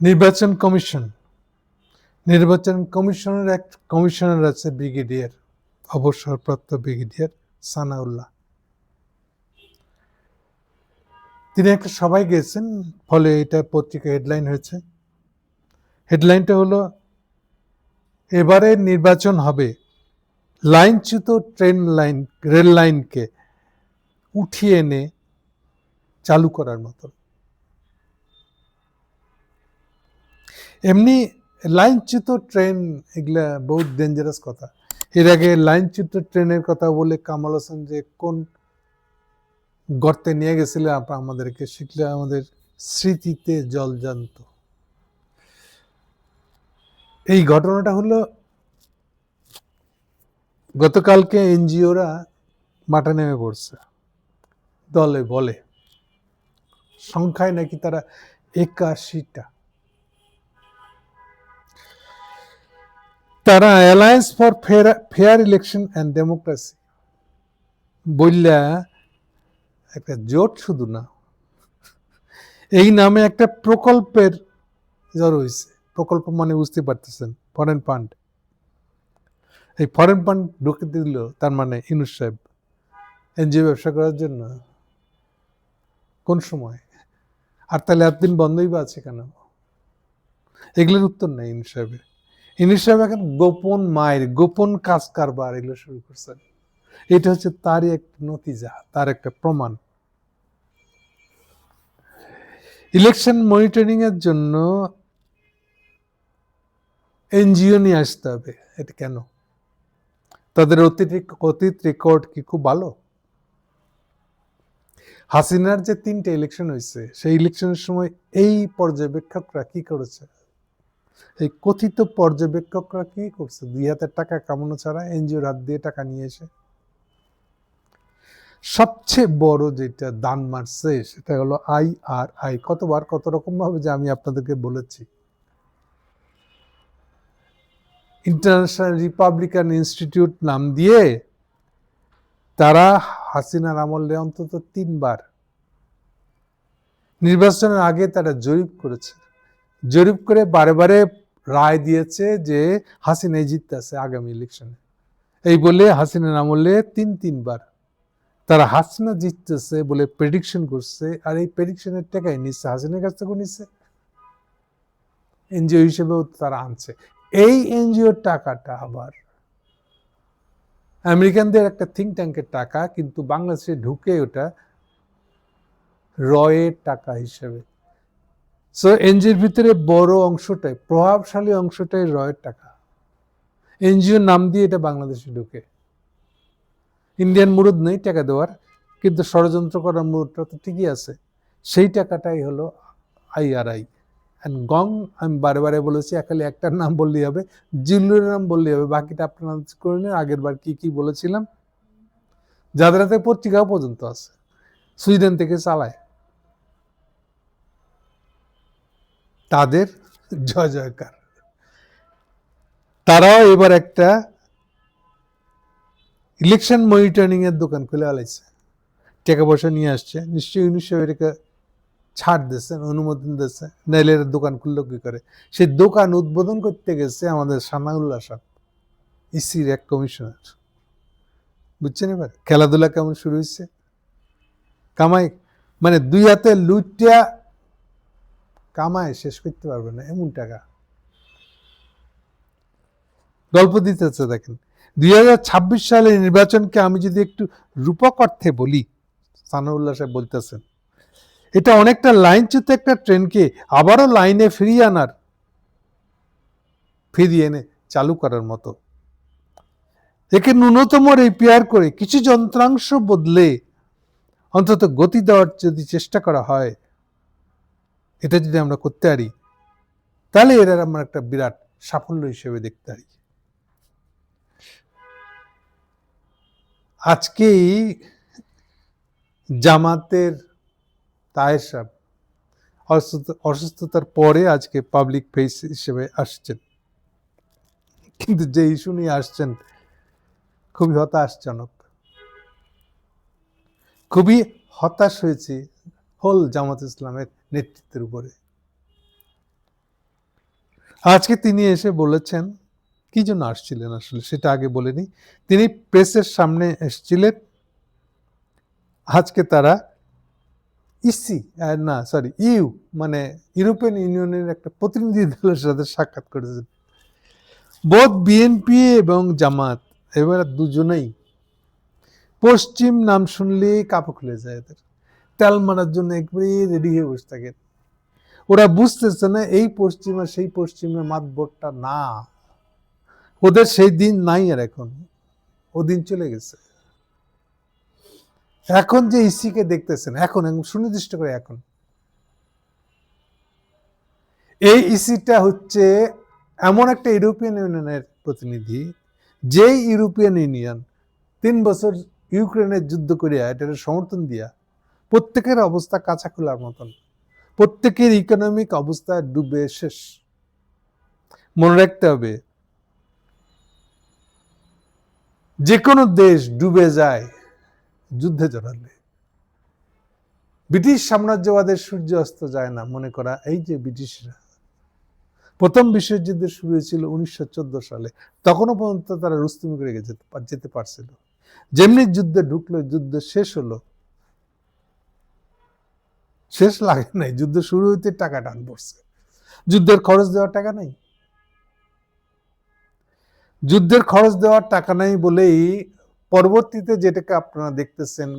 নির্বাচন কমিশন। নির্বাচন কমিশনের এক কমিশনার আছে ব্রিগেডিয়ার, অবসরপ্রাপ্ত ব্রিগেডিয়ার সানাউল্লাহ। তিনি একটা সবাই গেছেন ফলে এটা পত্রিকা হেডলাইন হয়েছে। হেডলাইনটা হলো, এবারে নির্বাচন হবে, লাইনচ্যুত ট্রেন লাইন, রেল লাইনকে উঠিয়ে এনে চালু করার মতো এমনি লাইনচ্যুত ট্রেন, এগুলা বহুত ডেঞ্জারাস কথা। এর আগে লাইনচ্যুত ট্রেনের কথা বলে কামাল হোসেন যে কোন গর্তে নিয়ে গেছিল আপ- আমাদেরকে শিখলে আমাদের স্মৃতিতে জল জানত। এই ঘটনাটা হলো গতকালকে এনজিওরা মাঠে নেমে পড়ছে। দলে বলে। সংখ্যায় নাকি তারা একাশিটা। তারা alliance for fair fair election and democracy বললা একটা জোট শুধু না, এই নামে একটা প্রকল্পের জড় হয়েছে প্রকল্প মানে বুঝতে পারতেছেন ফরেন ফান্ড এই ফরেন ফান্ড ঢুকে দিল, তার মানে ইনুস সাহেব। এনজিও ব্যবসা করার জন্য। কোন সময়? আর তাহলে এতদিন বন্ধই বা আছে কেন? এগুলোর উত্তর নেই ইনুস সাহেবের। এখন গোপন মায়ের, গোপন কাজ কারবার এগুলো শুরু করছেন এটা হচ্ছে তারই একটা নতিজা, তার একটা প্রমাণ। ইলেকশন মনিটরিং এর জন্য এনজিও নিয়ে আসতে হবে, এটা কেন? তাদের অতীত অতীত রেকর্ড কি খুব ভালো? হাসিনার যে তিনটে ইলেকশন হয়েছে, সেই ইলেকশনের সময় এই পর্যবেক্ষকরা কি করেছে? এই কথিত পর্যবেক্ষকরা কি করছে? দুই হাজার টাকা কামানো ছাড়া এনজিওর হাত দিয়ে টাকা নিয়ে এসে? সবচেয়ে বড় যেটা দান মারছে সেটা হলো আই আর আই। কতবার কত রকম ভাবে যে আমি আপনাদেরকে বলেছি। ইন্টারন্যাশনাল রিপাবলিকান ইনস্টিটিউট নাম দিয়ে তারা হাসিনার আমলে অন্তত তিনবার নির্বাচনের আগে তারা জরিপ করেছে। জরিপ করে বারে বারে রায় দিয়েছে যে হাসিনাই জিততে আছে আগামী ইলেকশনে এই বলে হাসিনা হাসিনার আমলে তিন তিনবার। তারা হাসিনা জিততেছে বলে প্রেডিকশন করছে, আর এই প্রেডিকশনের টাকাই নিচ্ছে, হাসিনার কাছ থেকে নিচ্ছে। এনজিও হিসেবেও তারা আনছে। এই এনজিওর টাকাটা আবার আমেরিকানদের একটা থিঙ্ক ট্যাঙ্কের টাকা, কিন্তু বাংলাদেশে ঢুকে ওটা রয়ের টাকা হিসেবে। সো এনজিওর ভিতরে বড় অংশটাই, প্রভাবশালী অংশটাই রয়ের টাকা। এনজিওর নাম দিয়ে এটা বাংলাদেশে ঢুকে। ইন্ডিয়ান মুরুদ নেই টাকা দেওয়ার, কিন্তু ষড়যন্ত্র করার মুরুদটা তো ঠিকই আছে। সেই টাকাটাই হলো আইআরআই অ্যান্ড গং, আমি বারে বারে বলেছি একালে একটার নাম বললেই হবে, জিল্লুর নাম বললেই হবে, বাকিটা আপনারা করে নিন, আগের বার কী কি বলেছিলাম। যাদের হাতে পত্রিকাও পর্যন্ত আছে, সুইডেন থেকে চালায়। তাদের জয় জয়কার। তারাও এবার একটা ইলেকশন মনিটরিং এর দোকান খুলে আলাইছে। টাকা পয়সা নিয়ে আসছে। নিশ্চয়ই উনিশশো এটাকে ছাড় দিচ্ছে অনুমোদন দিচ্ছে নাইলে এর দোকান খুললো কি করে? সেই দোকান উদ্বোধন করতে গেছে আমাদের সানাউল্লাহ সাহেব, ইসির এক কমিশনার। বুঝছেন এবার? খেলাধুলা কেমন শুরু হয়েছে? কামাই মানে দুই হাতে লুটিয়া কামায় শেষ করতে পারবে না, এমন টাকা। গল্প দিতেছে দেখেন। দুই হাজার ছাব্বিশ সালের নির্বাচনকে আমি যদি একটু রূপক অর্থে বলি, সানাউল্লাহ সাহেব বলতেছেন, এটা অনেকটা লাইনচ্যুত একটা ট্রেনকে আবারও লাইনে ফিরিয়ে আনার, ফিরিয়ে এনে চালু করার মতো। একে ন্যূনতম রিপেয়ার করে কিছু যন্ত্রাংশ বদলে অন্তত গতি দেওয়ার যদি চেষ্টা করা হয় এটা যদি আমরা করতে পারি, তাহলে এর আমরা একটা বিরাট সাফল্য হিসেবে দেখতে পারি। আজকেই জামাতের তায়ের সাহেব অসুস্থতার পরে আজকে পাবলিক ফেস হিসেবে আসছেন। কিন্তু যে ইস্যু নিয়ে আসছেন, খুবই হতাশজনক। খুবই হতাশ হয়েছি হোল জামাত ইসলামের নেতৃত্বের উপরে। আজকে তিনি এসে বলেছেন, কি জন্য আসছিলেন আসলে সেটা আগে বলেনি। তিনি প্রেসের সামনে এসেছিলেন। আজকে তারা ইসি না সরি ইউ মানে ইউরোপিয়ান ইউনিয়নের একটা প্রতিনিধি দলের সাথে সাক্ষাৎ করেছেন। বোধ বিএনপি এবং জামাত, এবার দুজনেই পশ্চিম নাম শুনলেই কাপড় খুলে যায় এদের। তেল মারার জন্য একবারে রেডি হয়ে বসে থাকেন ওরা বুঝতেছে না এই পশ্চিম সেই পশ্চিমের মাতবরটা না। ওদের সেই দিন নাই আর এখন। ও দিন চলে গেছে। এখন যে ইসিকে দেখতেছেন, এখন সুনির্দিষ্ট করে এখন। এই ইসিটা হচ্ছে এমন একটা ইউরোপিয়ান ইউনিয়নের প্রতিনিধি, যেই ইউরোপিয়ান ইউনিয়ন তিন বছর ইউক্রেনের যুদ্ধ করিয়া এটার সমর্থন দিয়া প্রত্যেকের অবস্থা কাঁচা খোলার মতন। প্রত্যেকের ইকোনমিক অবস্থা ডুবে শেষ। মনে রাখতে হবে যে কোনো দেশ ডুবে যায়, যুদ্ধে জড়ালে। ব্রিটিশ সাম্রাজ্যবাদের সূর্য অস্ত যায় না, মনে করা, এই যে ব্রিটিশরা। প্রথম বিশ্বযুদ্ধ শুরু হয়েছিল উনিশশো চোদ্দ সালে। তখনও পর্যন্ত তারা রুস্তুমি করে গেছে, যেতে পারছিল। যেমনি যুদ্ধে ঢুকলো, যুদ্ধ শেষ হলো শেষ লাগে নাই। যুদ্ধ শুরু হইতে টাকা টান পড়ছে। যুদ্ধের খরচ দেওয়ার টাকা নাই। যুদ্ধের খরচ দেওয়ার টাকা নাই বলেই পরবর্তীতে যেটাকে আপনারা দেখতেছেন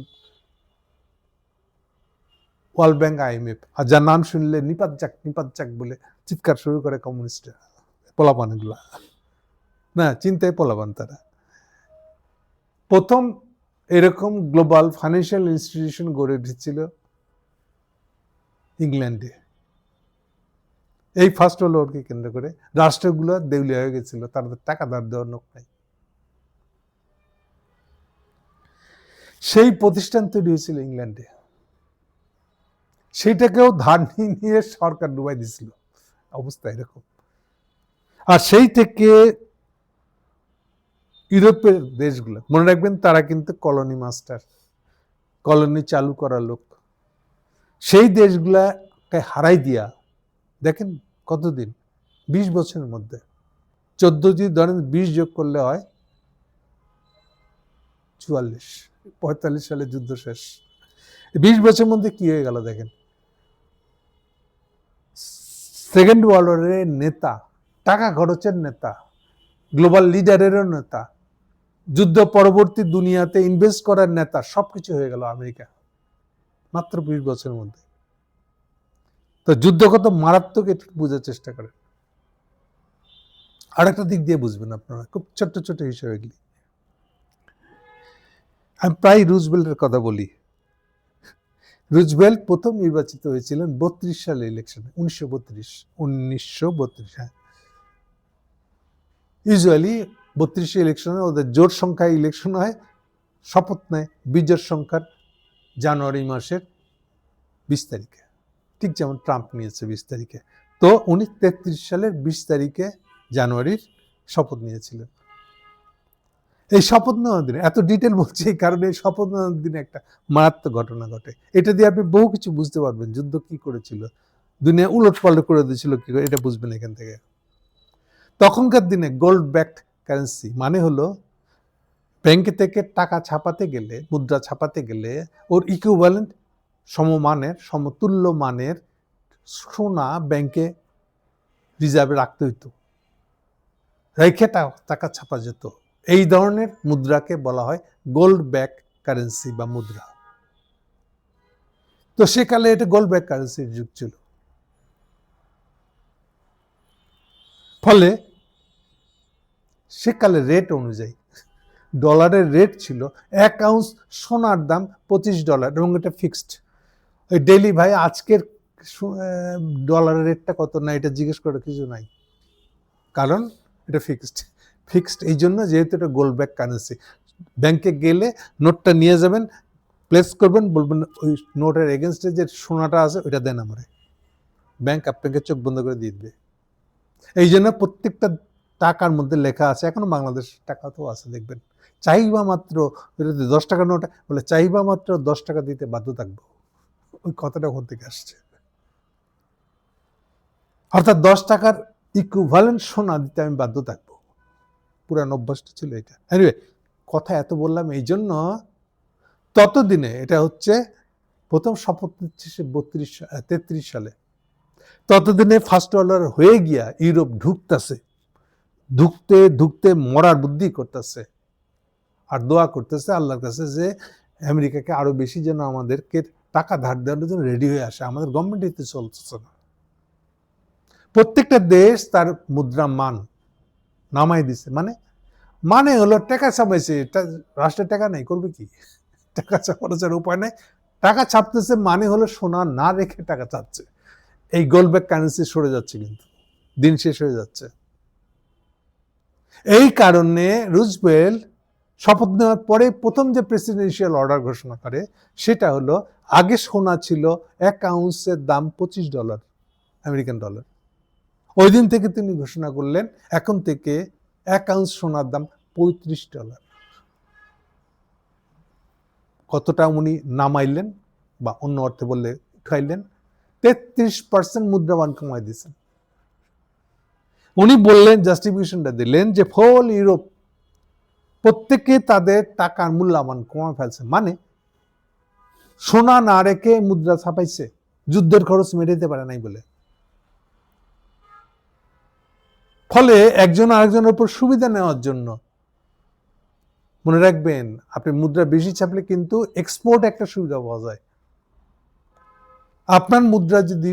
ওয়ার্ল্ড ব্যাংক আইএমএফ আর যার নাম শুনলে নিপাত যাক নিপাত যাক বলে চিৎকার শুরু করে কমিউনিস্টরা, পোলাপান এগুলা। না, চিন্তায় পোলাপান তারা। প্রথম এরকম গ্লোবাল ফাইন্যান্সিয়াল ইনস্টিটিউশন গড়ে উঠেছিল ইংল্যান্ডে। এই ফার্স্ট ওয়ার্ল্ড ওয়ারকে কেন্দ্র করে। রাষ্ট্রগুলো দেউলিয়া হয়ে গেছিল তাদের টাকা ধার দেওয়ার লোক নাই। সেই প্রতিষ্ঠান তৈরি হয়েছিল ইংল্যান্ডে। সেইটাকেও ধার নিয়ে সরকার ডুবাই দিছিল। অবস্থা এরকম। আর সেই থেকে ইউরোপের দেশগুলো, মনে রাখবেন তারা কিন্তু কলোনি মাস্টার কলোনি চালু করা লোক। সেই দেশগুলাকে হারাই দিয়া, দেখেন কতদিন? বিশ বছরের মধ্যে। চোদ্দ যদি ধরেন বিশ যোগ করলে হয় চুয়াল্লিশ, পঁয়তাল্লিশ সালে যুদ্ধ শেষ। বিশ বছরের মধ্যে কি হয়ে গেল দেখেন? সেকেন্ড ওয়ার্ল্ড ওয়ারের নেতা, টাকা খরচের নেতা, গ্লোবাল লিডারেরও নেতা, যুদ্ধ পরবর্তী দুনিয়াতে ইনভেস্ট করার নেতা, সবকিছু হয়ে গেল আমেরিকা। মাত্র বিশ বছরের মধ্যে। তো যুদ্ধ কত মারাত্মক একটু বোঝার চেষ্টা করেন। আরেকটা দিক দিয়ে বুঝবেন আপনারা, খুব ছোট্ট ছোট হিসেবে এগুলি। আমি প্রায় রুজবেল্টের কথা বলি। রুজবেল্ট প্রথম নির্বাচিত হয়েছিলেন বত্রিশ সালে ইলেকশনে উনিশশো বত্রিশ উনিশশো বত্রিশ হ্যাঁ। ইউজুয়ালি বত্রিশে ইলেকশনে ওদের জোট সংখ্যায় ইলেকশন হয়, শপথ নেয় বিজয়ের সংখ্যার জানুয়ারি মাসের বিশ তারিখে। ঠিক যেমন ট্রাম্প নিয়েছে বিশ তারিখে। তো উনি তেত্রিশ সালের বিশ তারিখে জানুয়ারির শপথ নিয়েছিলেন। এই শপথ নেওয়ার দিনে, এত ডিটেল বলছি এই কারণে এই শপথ নেওয়ার দিনে একটা মারাত্মক ঘটনা ঘটে। এটা দিয়ে আপনি বহু কিছু বুঝতে পারবেন, যুদ্ধ কি করেছিল। দুনিয়া উলট পালট করে দিয়েছিল কি করে, এটা বুঝবেন এখান থেকে। তখনকার দিনে গোল্ড ব্যাকড কারেন্সি মানে হলো ব্যাংকে থেকে টাকা ছাপাতে গেলে, মুদ্রা ছাপাতে গেলে ওর ইকুইভ্যালেন্ট সমমানের, সমতুল্য মানের সোনা ব্যাংকে রিজার্ভে রাখতে হইতো। রেখে টাকা ছাপা যেত। এই ধরনের মুদ্রাকে বলা হয় গোল্ড ব্যাক কারেন্সি বা মুদ্রা। তো সেকালে এটা গোল্ড ব্যাক কারেন্সির যুগ ছিল। ফলে সেকালে রেট অনুযায়ী ডলারের রেট ছিল এক আউন্স সোনার দাম পঁচিশ ডলার এবং এটা ফিক্সড ওই ডেলি ভাই, আজকের ডলারের রেটটা কত? না, এটা জিজ্ঞেস করার কিছু নাই। কারণ এটা ফিক্সড ফিক্সড এই জন্য যেহেতু এটা গোল্ড ব্যাক কারেন্সি ব্যাংকে গেলে নোটটা নিয়ে যাবেন প্লেস করবেন, বলবেন ওই নোটের এগেনস্টে যে সোনাটা আছে, ওইটা দেন আমারে। ব্যাংক আপনাকে চোখ বন্ধ করে দিয়ে দেবে। এই জন্য প্রত্যেকটা টাকার মধ্যে লেখা আছে, এখনও বাংলাদেশ টাকা তো আছে, দেখবেন। চাইবা মাত্র দশ টাকা নোট, বলে চাইবা মাত্র দশ টাকা দিতে বাধ্য থাকব। ওই কথাটা ওখান থেকে আসছে। অর্থাৎ দশ টাকার ইকুইভ্যালেন্ট সোনা দিতে আমি বাধ্য থাকব। পুরান অভ্যাসটা ছিল এটা। এনিওয়ে কথা এত বললাম এই জন্য ততদিনে এটা হচ্ছে প্রথম শপথ নিচ্ছে সে বত্রিশ তেত্রিশ সালে। ততদিনে ফার্স্ট ওয়ার্ল্ড হয়ে গিয়া ইউরোপ ঢুকতেছে। ঢুকতে ঢুকতে মরার বুদ্ধি করতেছে। আর দোয়া করতেছে আল্লাহর কাছে যে আমেরিকাকে আরও বেশি যেন আমাদেরকে টাকা ধার দেওয়ার জন্য রেডি হয়ে আসে। আমাদের গভর্নমেন্ট এতে চলতেছে না। প্রত্যেকটা দেশ তার মুদ্রা মান নামাই দিছে। মানে মানে হলো টাকা ছাপাইছে। রাষ্ট্রের টাকা নেই, করবে কি? টাকা ছাপানোর উপায় নেই। টাকা ছাপতেছে মানে হলো সোনা না রেখে টাকা ছাপছে। এই গোল্ড ব্যাক কারেন্সি সরে যাচ্ছে কিন্তু। দিন শেষ হয়ে যাচ্ছে। এই কারণে রুজবেল শপথ নেওয়ার পরে প্রথম যে প্রেসিডেন্সিয়াল অর্ডার ঘোষণা করে, সেটা হলো আগে সোনা ছিল এক আউন্সের দাম পঁচিশ ডলার, আমেরিকান ডলার। ওই দিন থেকে তিনি ঘোষণা করলেন, এখন থেকে এক আউন্স সোনার দাম পঁয়ত্রিশ ডলার। কতটা উনি নামাইলেন বা অন্য অর্থে বললে উঠাইলেন, তেত্রিশ পার্সেন্ট মুদ্রাবান কমাই দিয়েছেন। উনি বললেন জাস্টিফিকেশনটা দিলেন যে ফল ইউরোপ প্রত্যেকে তাদের টাকার মূল্যমান কমা ফেলছে। মানে সোনা না রেখে মুদ্রা ছাপাইছে, যুদ্ধের খরচ মেটাইতে পারে নাই বলে। ফলে একজন আরেকজনের উপর সুবিধা নেওয়ার জন্য মনে রাখবেন, আপনি মুদ্রা বেশি ছাপলে কিন্তু এক্সপোর্ট একটা সুবিধা পাওয়া যায়। আপনার মুদ্রা যদি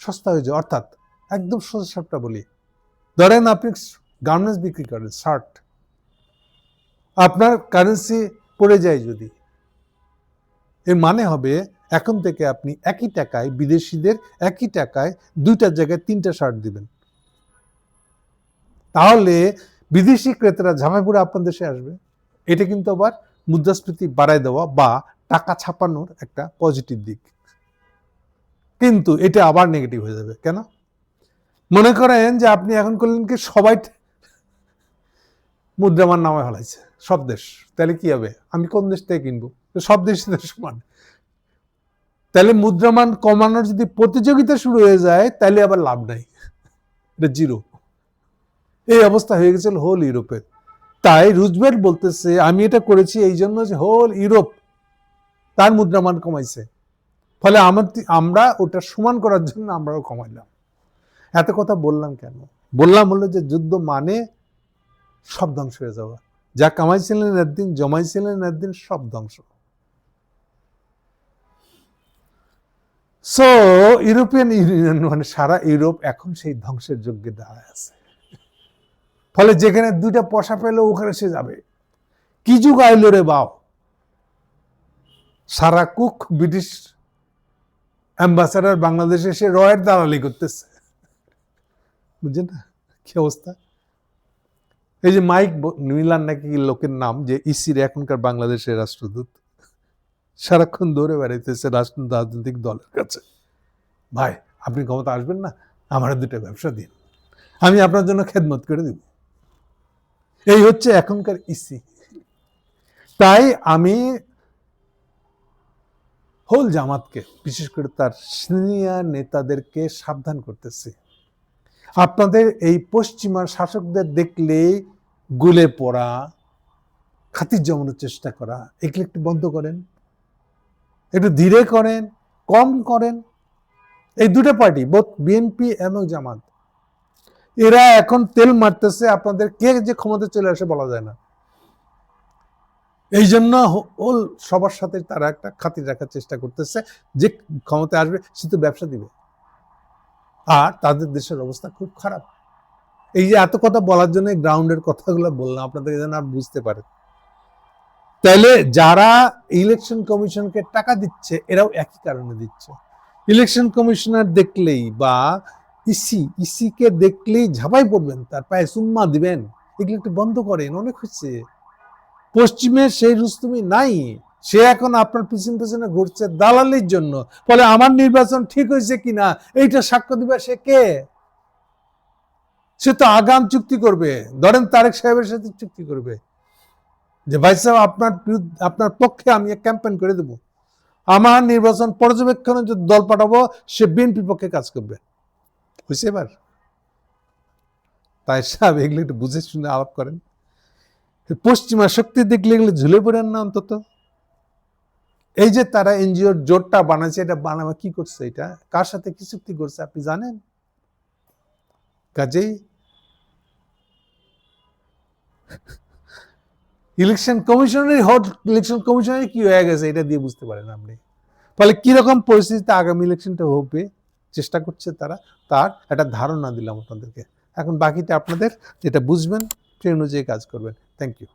সস্তা হয়ে যায়, অর্থাৎ একদম সোজা সাপটা বলি, ধরেন আপনি গার্মেন্টস বিক্রি করেন শার্ট আপনার কারেন্সি পড়ে যায় যদি, এর মানে হবে এখন থেকে আপনি একই টাকায় বিদেশিদের একই টাকায় দুইটা জায়গায় তিনটা শার্ট দিবেন। তাহলে বিদেশি ক্রেতারা ঝামেপুরে আপনার দেশে আসবে। এটা কিন্তু আবার মুদ্রাস্ফীতি বাড়ায় দেওয়া বা টাকা ছাপানোর একটা পজিটিভ দিক। কিন্তু এটা আবার নেগেটিভ হয়ে যাবে। কেন? মনে করেন যে আপনি এখন করলেন কি সবাই মুদ্রামান নামে ফেলাইছে। সব দেশ। তাহলে কি হবে? আমি কোন দেশ থেকে কিনবো? সব দেশ সমান। তাহলে মুদ্রামান কমানোর যদি প্রতিযোগিতা শুরু হয়ে যায়, তাহলে আবার লাভ নাই। এটা জিরো। এই অবস্থা হয়ে গেছিল হোল ইউরোপের। তাই রুজবেল্ট বলতেছে, আমি এটা করেছি এই জন্য যে হোল ইউরোপ তার মুদ্রামান কমাইছে। ফলে আমার আমরা ওটা সমান করার জন্য আমরাও কমাইলাম। এত কথা বললাম কেন? বললাম হলো যে যুদ্ধ মানে সব ধ্বংস হয়ে যাওয়া যা কামাইছিলেন একদিন, জমাইছিলেন একদিন, সব ধ্বংস। সো ইউরোপিয়ান ইউনিয়ন মানে সারা ইউরোপ এখন সেই ধ্বংসের যোগ্যে দাঁড়ায় আছে। ফলে যেখানে দুইটা পয়সা পেল, ওখানে সে যাবে। কি যুগ আইলো রে বাও সারা কুক ব্রিটিশ অ্যাম্বাসাডার বাংলাদেশে এসে রয়ের দালালি করতেছে। বুঝছেন না? কি অবস্থা? এই যে মাইক মিলান নাকি লোকের নাম যে ইসির এখনকার বাংলাদেশের রাষ্ট্রদূত। সারাক্ষণ দৌড়ে বেড়াইতেছে রাষ্ট্র রাজনৈতিক দলের কাছে। ভাই, আপনি ক্ষমতা আসবেন না? আমার দুটো ব্যবসা দিন। আমি আপনার জন্য খেদমত করে দিব। এই হচ্ছে এখনকার ইসি। তাই আমি হোল জামাতকে, বিশেষ করে তার সিনিয়র নেতাদেরকে সাবধান করতেছি। আপনাদের এই পশ্চিমার শাসকদের দেখলে গুলে পড়া, খাতির জমানোর চেষ্টা করা, এগুলো একটু বন্ধ করেন। একটু ধীরে করেন, কম করেন। এই দুটো পার্টি বোধ বিএনপি এবং জামাত, এরা এখন তেল মারতেছে, আপনাদের কে যে ক্ষমতা চলে আসে বলা যায় না। এই জন্য হোল সবার সাথে তারা একটা খাতির রাখার চেষ্টা করতেছে, যে ক্ষমতা আসবে সে তো ব্যবসা দিবে। আর তাদের দেশের অবস্থা খুব খারাপ। এই যে এত কথা বলার জন্য গ্রাউন্ডের কথাগুলো বললাম আপনাদের যেন আর বুঝতে পারে। তাহলে যারা ইলেকশন কমিশনকে টাকা দিচ্ছে, এরাও একই কারণে দিচ্ছে। ইলেকশন কমিশনার দেখলেই বা ইসি ইসিকে দেখলেই ঝাঁপাই পড়বেন, তার পায়ে সুম্মা দিবেন, এগুলো একটু বন্ধ করেন, অনেক হচ্ছে। পশ্চিমে সেই রুস্তুমি নাই। সে এখন আপনার পিছন পিছনে ঘুরছে দালালির জন্য। ফলে আমার নির্বাচন ঠিক হয়েছে কিনা? এইটা সাক্ষ্য দিবে সে কে? সে তো আগাম চুক্তি করবে। ধরেন তারেক সাহেবের সাথে চুক্তি করবে। যে, ভাই সাহেব, আপনার আপনার পক্ষে আমি ক্যাম্পেইন করে দেব। আমার নির্বাচন পর্যবেক্ষণে যে দল পাঠাবো, সে বিএনপি পক্ষে কাজ করবে। হয়েছে এবার। তাই সাহেব এগুলো একটু বুঝে শুনে আলাপ করেন। পশ্চিমা শক্তি দেখলে এগুলো ঝুলে পড়েন না অন্তত। এই যে তারা এনজিওর জোটটা বানাচ্ছে এটা বানাবে, কি করছে এটা? কার সাথে কি চুক্তি করছে আপনি জানেন? কাজেই ইলেকশন কমিশনের হট ইলেকশন কমিশনের কি হয়ে গেছে এটা দিয়ে বুঝতে পারেন আপনি। ফলে কীরকম পরিস্থিতিতে আগামী ইলেকশনটা হবে, চেষ্টা করছে তারা, তার একটা ধারণা দিলাম আপনাদেরকে। এখন বাকিটা আপনাদের যেটা বুঝবেন, সেই অনুযায়ী কাজ করবেন। Thank you